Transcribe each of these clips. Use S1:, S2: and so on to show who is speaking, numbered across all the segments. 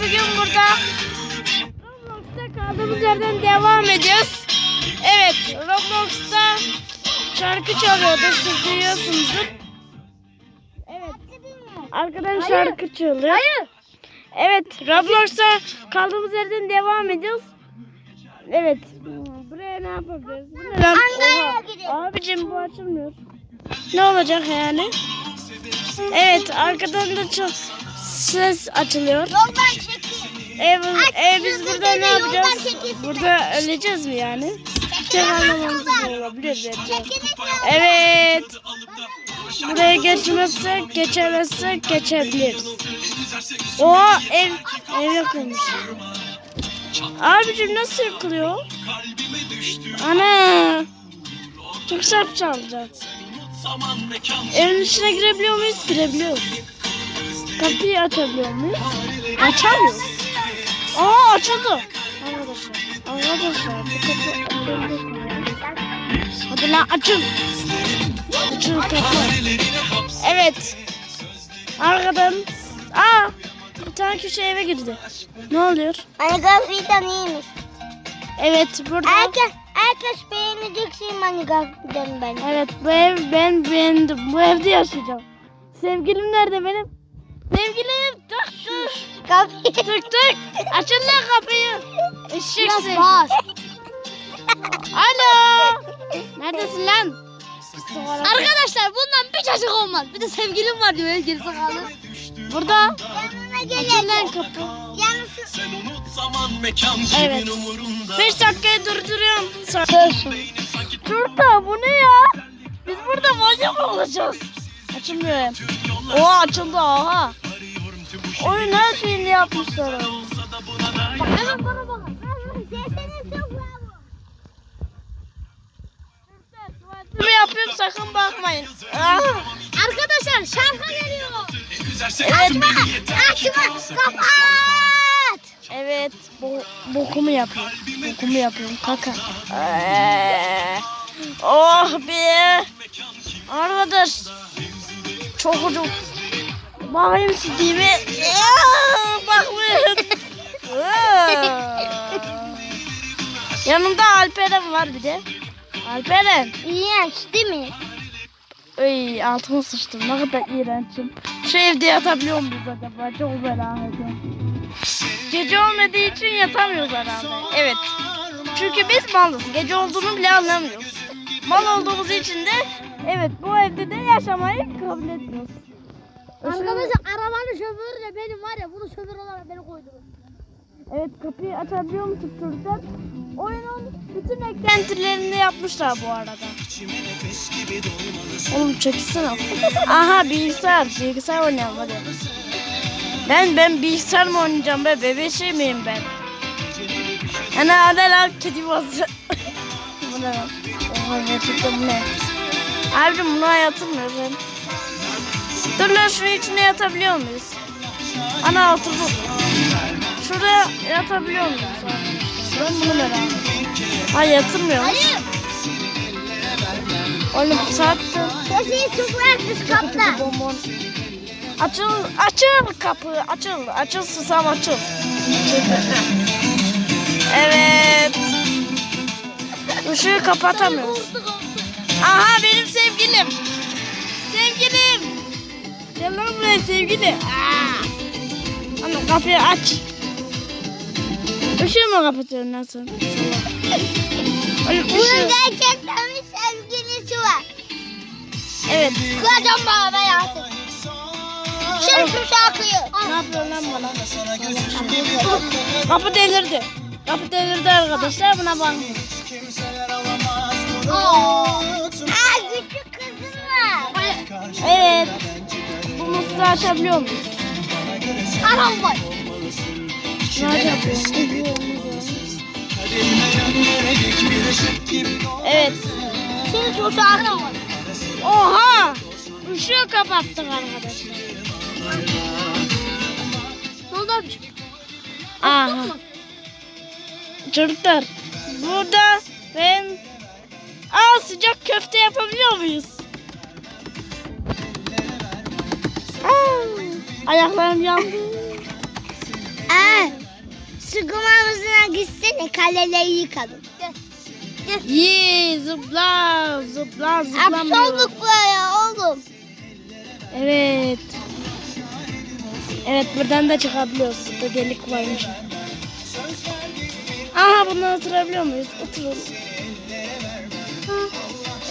S1: bugün burada Roblox'ta kaldığımız yerden devam ediyoruz. Evet, Roblox'ta şarkı çalıyordu, siz duyuyorsunuzdur. Evet, arkadan şarkı çalıyor. Hayır. Evet, Roblox'ta kaldığımız yerden devam ediyoruz. Evet, buraya ne yapabiliriz? Lan? Abicim bu açılmıyor. Ne olacak yani? Evet, arkadan da çok ses açılıyor.
S2: Yoldan çekil.
S1: Ev,
S2: Aç,
S1: ev biz burada ne yapacağız? Burada öleceğiz mi yani? Tek anlamamız olabilir bence.
S2: Çekilin
S1: Evet. Buraya geçmezsek, geçemezsek geçebiliriz. Oha ev, ev yakılmış. Abicim nasıl yıkılıyor? Ana. Çok sert çalacak. Evin içine girebiliyor muyuz? Girebiliyoruz. Kapıyı açabiliyor muyuz? Açamıyoruz. Aa açıldı. Arkadaşlar. Arkadaşlar bu kapı. Hadi lan açın. Açın kapı. Evet. Arkadan. Aa. Bir tane kişi eve girdi. Ne oluyor?
S2: Hani Gafiden iyiymiş.
S1: Evet burada.
S2: Herkes, herkes beğenecek şey Hani Gafiden ben.
S1: Evet bu ev ben beğendim. Bu evde yaşayacağım. Sevgilim nerede benim? Sevgilim tık tık.
S2: Gafiden.
S1: Tık tık. Açın lan kapıyı. Seni.
S2: bas.
S1: Alo. Neredesin lan?
S3: Arkadaşlar bundan bir çocuk olmaz. Bir de sevgilim var diyor ya gerizekalı.
S1: Burada. Açın lan kapı.
S2: Yanısı.
S4: Sen unut zaman mekan
S1: Evet.
S4: kimin umurunda
S1: 5 dakikayı durduruyorum. Dur da bu ne ya? Biz burada manyak olacağız? Açılmıyor hem. Oha açıldı aha. Oyun her şeyini yapmışlar. abi.
S2: Hemen bana bravo.
S1: Tuvaletimi yapıyorum sakın bakmayın. Ah.
S2: Arkadaşlar şarkı geliyor.
S1: Evet.
S2: Açma. Kapat.
S1: Evet. Bo bokumu yapıyorum. Bokumu yapıyorum kaka. Ee, oh be. Arkadaş. Çok ucuz. Bakayım. Ya, Bakmayın. Yanımda Alperen var bir de. Alperen.
S2: İğrenç değil mi?
S1: Ay altıma sıçtım. Ne kadar iğrençim. Şu evde yatabiliyor muyuz acaba? Çok merak ediyorum. Gece olmadığı için yatamıyoruz herhalde. Evet. Çünkü biz malız. Gece olduğunu bile anlamıyoruz. Mal olduğumuz için de evet bu evde de yaşamayı kabul etmiyoruz.
S3: Arkadaşlar arabanın şoförü de benim var ya bunu şoför olarak beni koydunuz.
S1: Evet kapıyı açabiliyor musun çocuklar? Oyunun bütün eklentilerini yapmışlar bu arada. Oğlum çekilsene. Aha bilgisayar. Bilgisayar oynayalım hadi. Ben ben bilgisayar mı oynayacağım be? Bebeşi miyim ben? Ana hadi lan kedi bazı. bu ne lan? Oha gerçekten bu ne? Abicim buna yatılmıyor ben. Dur lan şunun içine yatabiliyor muyuz? Ana oturdum. Şuraya yatabiliyor muyuz? Ben bunu merak ediyorum. Hayır yatırmıyor.
S2: Hayır.
S1: Oğlum saatte.
S2: Sesini sıfır kapta.
S1: Bonbon. Açıl, açıl kapı, açıl, açıl susam açıl. Evet. Işığı kapatamıyoruz. Aha benim sevgilim. Sevgilim. Gel lan buraya sevgili. Aa. Ana kapıyı aç. Işığı mı kapatıyorsun lan sen?
S2: Bunun gerçekten bir sevgilisi var.
S1: Evet.
S2: Kıracağım bana ben artık. Şimdi şu şarkıyı.
S1: Ne yapıyorsun lan bana? Kapı delirdi. Kapı delirdi arkadaşlar buna bakmayın.
S2: Aa, küçük
S1: Açabiliyor muyuz?
S2: Anam var.
S1: Ne? Evet.
S2: Şimdi var.
S1: Oha! Işığı kapattık arkadaşlar.
S3: Ne oldu abiciğim?
S1: Aha. Çocuklar burada ben Aa sıcak köfte yapabiliyor muyuz? Ayaklarım yandı.
S2: Aa, şu kumamızına gitsene kaleleri yıkalım.
S1: Yee zıpla zıpla zıplamıyor.
S2: Hapsolduk buraya oğlum.
S1: Evet. Evet buradan da çıkabiliyoruz. Burada delik varmış. Aha bundan oturabiliyor muyuz? Oturalım.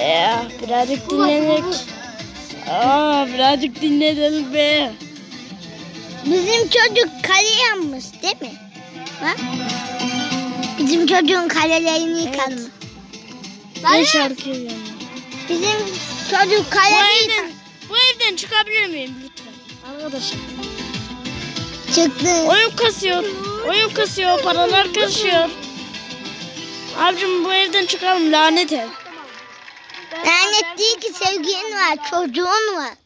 S1: Ya birazcık dinlenek. Aa birazcık dinlenelim be.
S2: Bizim çocuk kale yanmış değil mi? Ha? Bizim çocuğun kalelerini yıkalım.
S1: Ne şarkı yani?
S2: Bizim çocuk
S1: Bu
S2: kaleyi
S1: evden, bu evden çıkabilir miyim lütfen? Arkadaşım.
S2: çıktı.
S1: Oyun kasıyor. Oyun kasıyor. Paralar kasıyor. Abicim bu evden çıkalım lanet ev.
S2: Lanet değil ki sevgilin var, çocuğun var.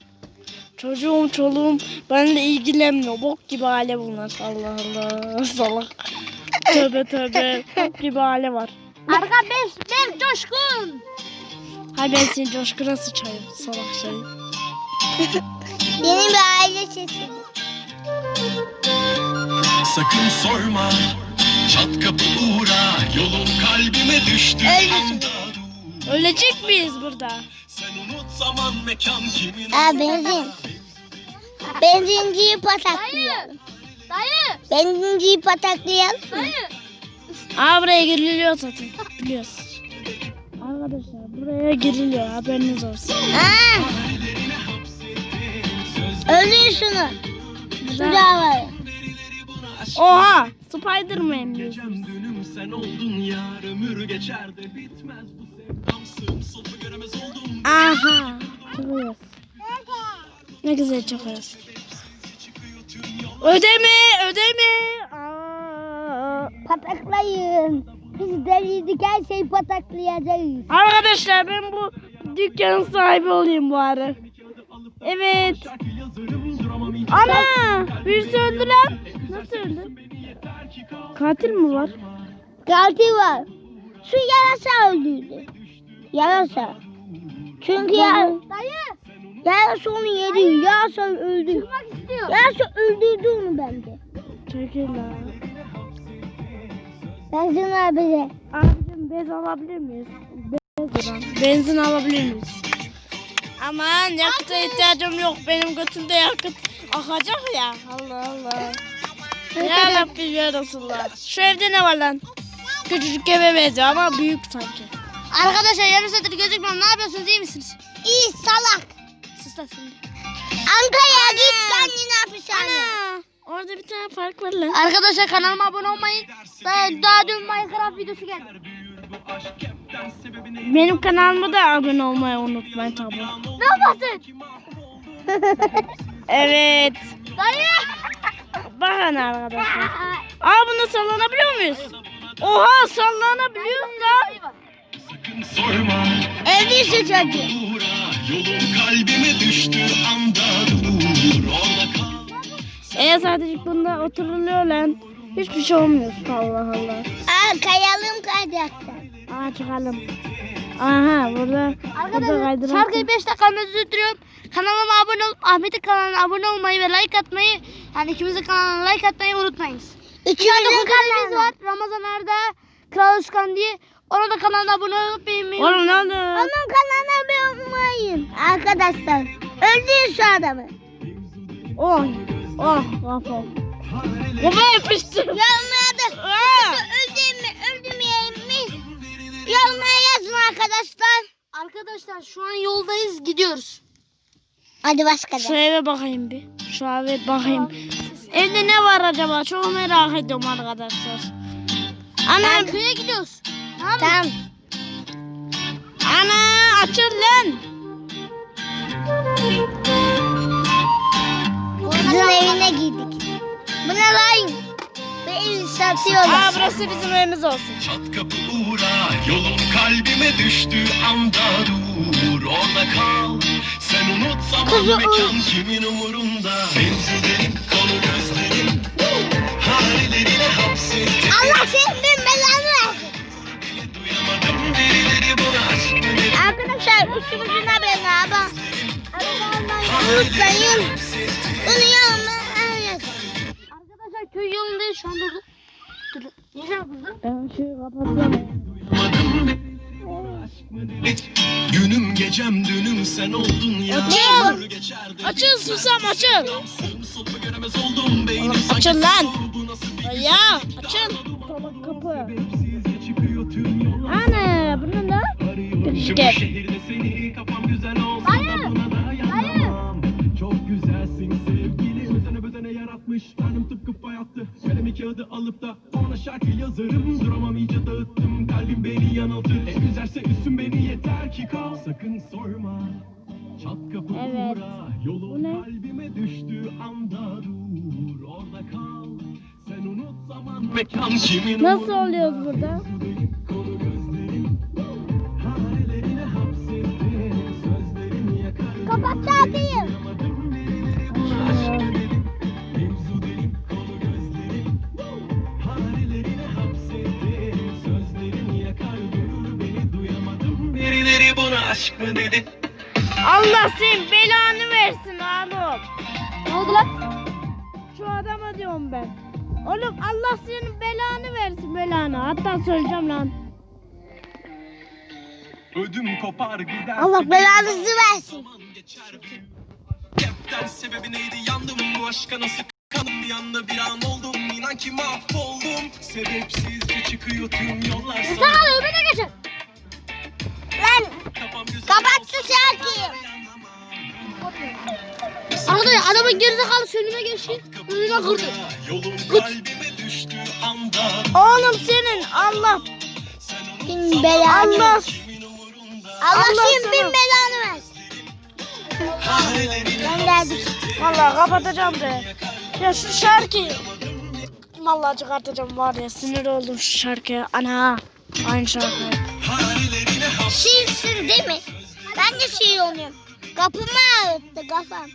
S1: Çocuğum çoluğum benimle ilgilenmiyor. Bok gibi aile bunlar. Allah Allah. Salak. tövbe tövbe. Bok gibi aile var.
S3: Arka beş, beş coşkun.
S1: Hay ben seni coşkuna sıçayım. Salak şey.
S2: Yeni bir aile sesi.
S4: Sakın sorma Çat kapı uğra Yolun kalbime düştü
S2: Öyle.
S1: Ölecek miyiz burada?
S4: Sen unut zaman mekan kimin
S2: Aa benzin. Benzinciyi pataklayalım.
S3: Dayı,
S2: Benzinciyi pataklayalım.
S3: dayı.
S1: Aa buraya giriliyor zaten. Biliyoruz. Arkadaşlar buraya giriliyor. Haberiniz olsun.
S2: Aa. Öldür şunu. Şurada var.
S1: Oha! Spiderman diyorsun.
S4: Gecem dönüm sen oldun yar Ömür geçer de bitmez bu
S1: Aha! Çıkıyoruz. Ne güzel çıkıyoruz. Ödeme! Ödeme! Aa!
S2: Pataklayın. Biz deliydik her şeyi pataklayacağız.
S1: Arkadaşlar ben bu dükkanın sahibi olayım bu ara. Evet. Ana! Birisi öldü lan. Nasıl öldü? Katil mi var?
S2: Katil var. Şu yarasa öldürdü. Yarasa. Çünkü ya,
S3: Dayı,
S2: yarasa onu yedi. Yarasa öldü. Yarasa öldürdü onu bence.
S1: Çekil lan.
S2: Benzin ver bize.
S1: Abicim bez alabilir miyiz? Bez. Benzin alabilir miyiz? Aman yakıta ihtiyacım yok. Benim götümde yakıt akacak ya. Allah Allah. Ya Rabbi ya Resulallah. Şu evde ne var lan? Küçücük eve benziyor ama büyük sanki.
S3: Arkadaşlar yarım saattir gözükmüyorum. Ne yapıyorsunuz? iyi misiniz?
S2: İyi salak.
S3: Sus lan şimdi.
S2: Ankara'ya git kendini hapishaneye.
S1: Ana! Orada bir tane park var lan.
S3: Arkadaşlar kanalıma abone olmayı. Daha, daha dün Minecraft videosu geldi.
S1: Benim kanalıma da abone olmayı unutmayın tabii.
S3: Ne yaparsın?
S1: Evet.
S3: Dayı.
S1: Bakın arkadaşlar. Aa bunda sallanabiliyor muyuz? Oha sallanabiliyoruz lan.
S4: Sorma kalbime düştü anda dur
S1: Eğer sadece bunda oturuluyor lan. Hiçbir şey olmuyor. Allah Allah.
S2: Aa kayalım kayacaklar.
S1: Aa çıkalım. Aha burada. burada
S3: Arkadaşlar
S1: kaydırak.
S3: şarkıyı 5 dakikamda sürdürüyorum. Kanalıma abone olup Ahmet'in kanalına abone olmayı ve like atmayı yani ikimizin kanalına like atmayı unutmayınız. Bir tane
S2: Üçümüzün
S3: kuzenimiz
S2: kanalı.
S3: var Ramazan Arda Kral Özkan diye. Ona da kanalına abone beğenmeyi
S1: Oğlum ne oldu?
S2: Onun kanalına bir olmayın. Arkadaşlar. Öldürün şu adamı.
S1: Oh. Oh kafa. Kafa yapıştı.
S2: Yorumlara da
S1: Aa!
S2: öldürün mü öldürmeyeyim mi? Yorumlara yazın arkadaşlar.
S3: Arkadaşlar şu an yoldayız gidiyoruz.
S2: Hadi başka
S1: Şu
S2: da.
S1: eve bakayım bir. Şu eve bakayım. Evde ne var acaba? Çok merak ediyorum arkadaşlar. Ana,
S3: Köye gidiyoruz. Tamam
S1: ana açıl lan.
S2: Kızın evine gittik. Bu ne lan? Bu evi
S1: Aa burası bizim evimiz olsun.
S4: Çat kapı uğra Yolun kalbime düştü anda dur Orada kal Sen unut zaman
S2: Kızı
S4: mekan kimin umurunda Benzilerin konu gözlerin Hallerine hapsettim
S2: Allah senin Arkadaşlar üstümüzün haberini abi. Unutmayın. Bunu yazın.
S3: Arkadaşlar köy yolundayız şu an durduk.
S1: Ben şu kapatıyorum.
S4: Günüm gecem dünüm sen oldun ya geçerdi
S1: Açıl susam
S4: sanki
S1: açıl lan. Ya açıl. Salak kapı. Ana bu ne lan?
S4: Arıyorum şu
S1: Gel.
S4: şehirde seni Kafam güzel olsa da buna dayanamam Çok güzelsin sevgilim Özene bezene yaratmış. Tanrım tıpkı fay attı. Kalemi kağıdı alıp da Ona şarkı yazarım. Duramam iyice dağıttım. Kalbim beni yanıltır. En üzerse üstün beni yeter ki kal. Sakın sorma. Çat kapı
S1: Evet.
S4: uğra. Yolun kalbime düştüğü anda dur. Orada kal. Sen unut zaman mekan kimin
S1: Nasıl oluyoruz burada?
S4: Duyamadım Birileri buna aşk mı dedi
S1: Allah senin belanı versin oğlum.
S3: Ne oldu lan?
S1: Şu adama diyorum ben. Oğlum Allah senin belanı versin belanı. Hatta söyleyeceğim lan.
S4: Ödüm kopar gider
S2: Allah belanızı versin.
S4: Bir Hepten sebebi neydi yandım bu aşka nasıl kanım bir anda bir an oldum inan ki mahvoldum Sebepsizce çıkıyor tüm yollar
S3: Sen
S4: sana
S3: al öbürüne geçin.
S2: Lan
S4: olsa da
S2: şarkıyı.
S3: Arkadaşlar adamın gerizekalı önüme geçti. Önüme kırdı.
S4: Yolun kalbime düştüğü anda
S1: Oğlum senin Allah
S2: Bin.
S1: Allah
S2: Allah
S1: Allah
S2: senin bin belanı versin.
S4: Hanelerine
S2: Gönderdik.
S1: Vallahi kapatacağım be. Ya şu şarkıyı Vallahi çıkartacağım var ya sinir oldum şu şarkıya. Ana aynı şarkı.
S2: Şiirsin değil mi? Ben de şiir oluyorum. Kapımı ağrıttı kafam.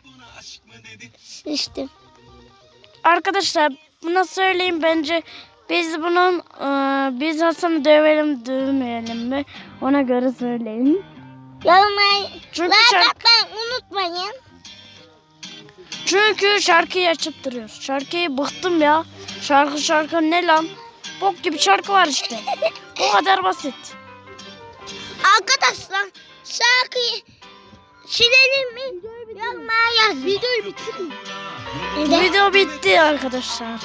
S2: İşte.
S1: Arkadaşlar buna söyleyeyim bence biz bunun e, biz Hasan'ı dövelim dövmeyelim mi? Ona göre söyleyin.
S2: Yorumlayı
S1: Çünkü
S2: atmayı unutmayın.
S1: çünkü şarkıyı açıp duruyor. Şarkıyı bıktım ya. Şarkı şarkı ne lan? Bok gibi şarkı var işte. Bu kadar basit.
S2: Arkadaşlar şarkıyı silelim mi? Yorumlara yaz. Videoyu bitirin.
S1: Video bitti arkadaşlar.